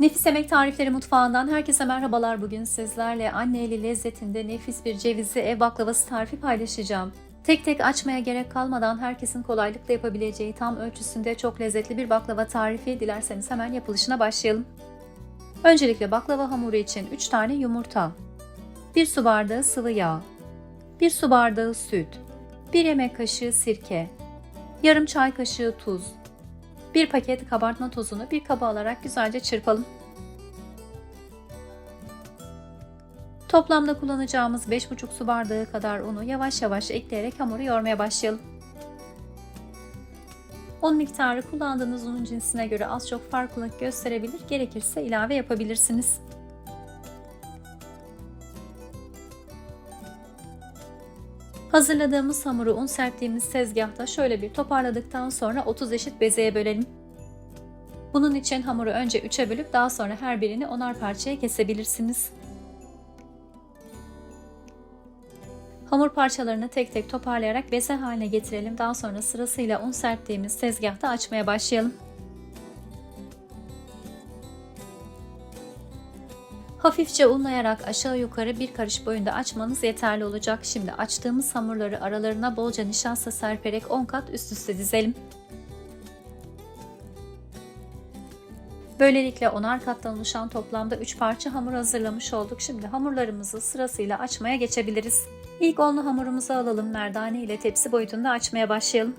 Nefis Yemek Tarifleri Mutfağı'ndan herkese merhabalar. Bugün sizlerle anne eli lezzetinde nefis bir cevizli ev baklavası tarifi paylaşacağım. Tek tek açmaya gerek kalmadan herkesin kolaylıkla yapabileceği tam ölçüsünde çok lezzetli bir baklava tarifi. Dilerseniz hemen yapılışına başlayalım. Öncelikle baklava hamuru için 3 tane yumurta, 1 su bardağı sıvı yağ, 1 su bardağı süt, 1 yemek kaşığı sirke, yarım çay kaşığı tuz, bir paket kabartma tozunu bir kaba alarak güzelce çırpalım. Toplamda kullanacağımız 5,5 su bardağı kadar unu yavaş yavaş ekleyerek hamuru yoğurmaya başlayalım. Un miktarı kullandığınız unun cinsine göre az çok farklılık gösterebilir, gerekirse ilave yapabilirsiniz. Hazırladığımız hamuru un serptiğimiz tezgahta şöyle bir toparladıktan sonra 30 eşit bezeye bölelim. Bunun için hamuru önce 3'e bölüp daha sonra her birini onar parçaya kesebilirsiniz. Hamur parçalarını tek tek toparlayarak beze haline getirelim. Daha sonra sırasıyla un serptiğimiz tezgahta açmaya başlayalım. Hafifçe unlayarak aşağı yukarı bir karış boyunda açmanız yeterli olacak. Şimdi açtığımız hamurları aralarına bolca nişasta serperek 10 kat üst üste dizelim. Böylelikle onar kattan oluşan toplamda 3 parça hamur hazırlamış olduk. Şimdi hamurlarımızı sırasıyla açmaya geçebiliriz. İlk onlu hamurumuzu alalım. Merdane ile tepsi boyutunda açmaya başlayalım.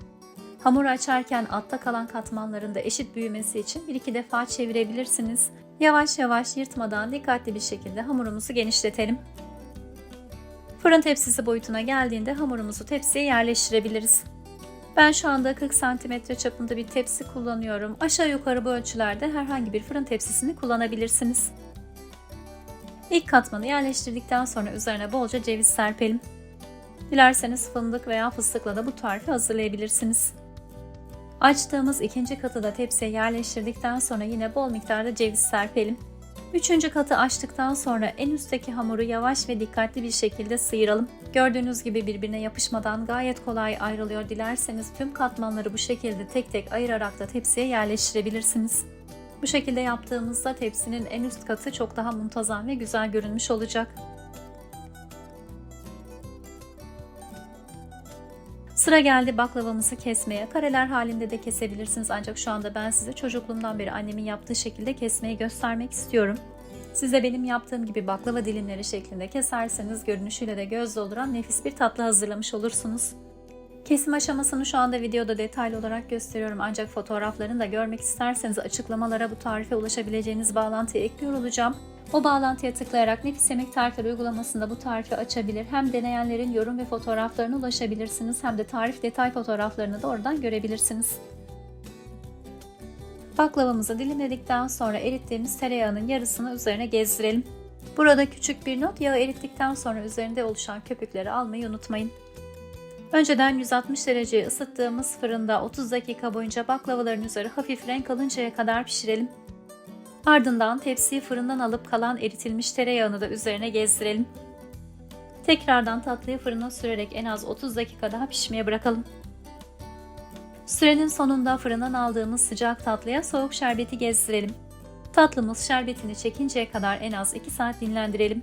Hamur açarken altta kalan katmanların da eşit büyümesi için bir iki defa çevirebilirsiniz. Yavaş yavaş yırtmadan dikkatli bir şekilde hamurumuzu genişletelim. Fırın tepsisi boyutuna geldiğinde hamurumuzu tepsiye yerleştirebiliriz. Ben şu anda 40 cm çapında bir tepsi kullanıyorum. Aşağı yukarı bu ölçülerde herhangi bir fırın tepsisini kullanabilirsiniz. İlk katmanı yerleştirdikten sonra üzerine bolca ceviz serpelim. Dilerseniz fındık veya fıstıkla da bu tarifi hazırlayabilirsiniz. Açtığımız ikinci katı da tepsiye yerleştirdikten sonra yine bol miktarda ceviz serpelim. Üçüncü katı açtıktan sonra en üstteki hamuru yavaş ve dikkatli bir şekilde sıyıralım. Gördüğünüz gibi birbirine yapışmadan gayet kolay ayrılıyor. Dilerseniz tüm katmanları bu şekilde tek tek ayırarak da tepsiye yerleştirebilirsiniz. Bu şekilde yaptığımızda tepsinin en üst katı çok daha muntazam ve güzel görünmüş olacak. Sıra geldi baklavamızı kesmeye. Kareler halinde de kesebilirsiniz ancak şu anda ben size çocukluğumdan beri annemin yaptığı şekilde kesmeyi göstermek istiyorum. Siz de benim yaptığım gibi baklava dilimleri şeklinde keserseniz görünüşüyle de göz dolduran nefis bir tatlı hazırlamış olursunuz. Kesim aşamasını şu anda videoda detaylı olarak gösteriyorum ancak fotoğraflarını da görmek isterseniz açıklamalara bu tarife ulaşabileceğiniz bağlantıyı ekliyor olacağım. O bağlantıya tıklayarak Nefis Yemek Tarifleri uygulamasında bu tarifi açabilir. Hem deneyenlerin yorum ve fotoğraflarına ulaşabilirsiniz hem de tarif detay fotoğraflarını da oradan görebilirsiniz. Baklavamızı dilimledikten sonra erittiğimiz tereyağının yarısını üzerine gezdirelim. Burada küçük bir not yağı erittikten sonra üzerinde oluşan köpükleri almayı unutmayın. Önceden 160 dereceye ısıttığımız fırında 30 dakika boyunca baklavaların üzeri hafif renk alıncaya kadar pişirelim. Ardından tepsiyi fırından alıp kalan eritilmiş tereyağını da üzerine gezdirelim. Tekrardan tatlıyı fırına sürerek en az 30 dakika daha pişmeye bırakalım. Sürenin sonunda fırından aldığımız sıcak tatlıya soğuk şerbeti gezdirelim. Tatlımız şerbetini çekinceye kadar en az 2 saat dinlendirelim.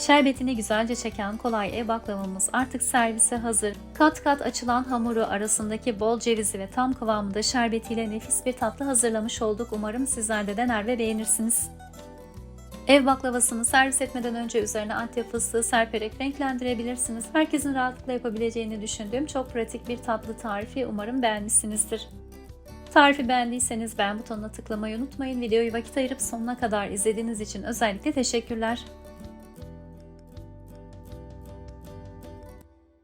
Şerbetini güzelce çeken kolay ev baklavamız artık servise hazır. Kat kat açılan hamuru arasındaki bol cevizi ve tam kıvamında şerbetiyle nefis bir tatlı hazırlamış olduk. Umarım sizler de dener ve beğenirsiniz. Ev baklavasını servis etmeden önce üzerine antep fıstığı serperek renklendirebilirsiniz. Herkesin rahatlıkla yapabileceğini düşündüğüm çok pratik bir tatlı tarifi umarım beğenmişsinizdir. Tarifi beğendiyseniz beğen butonuna tıklamayı unutmayın. Videoyu vakit ayırıp sonuna kadar izlediğiniz için özellikle teşekkürler.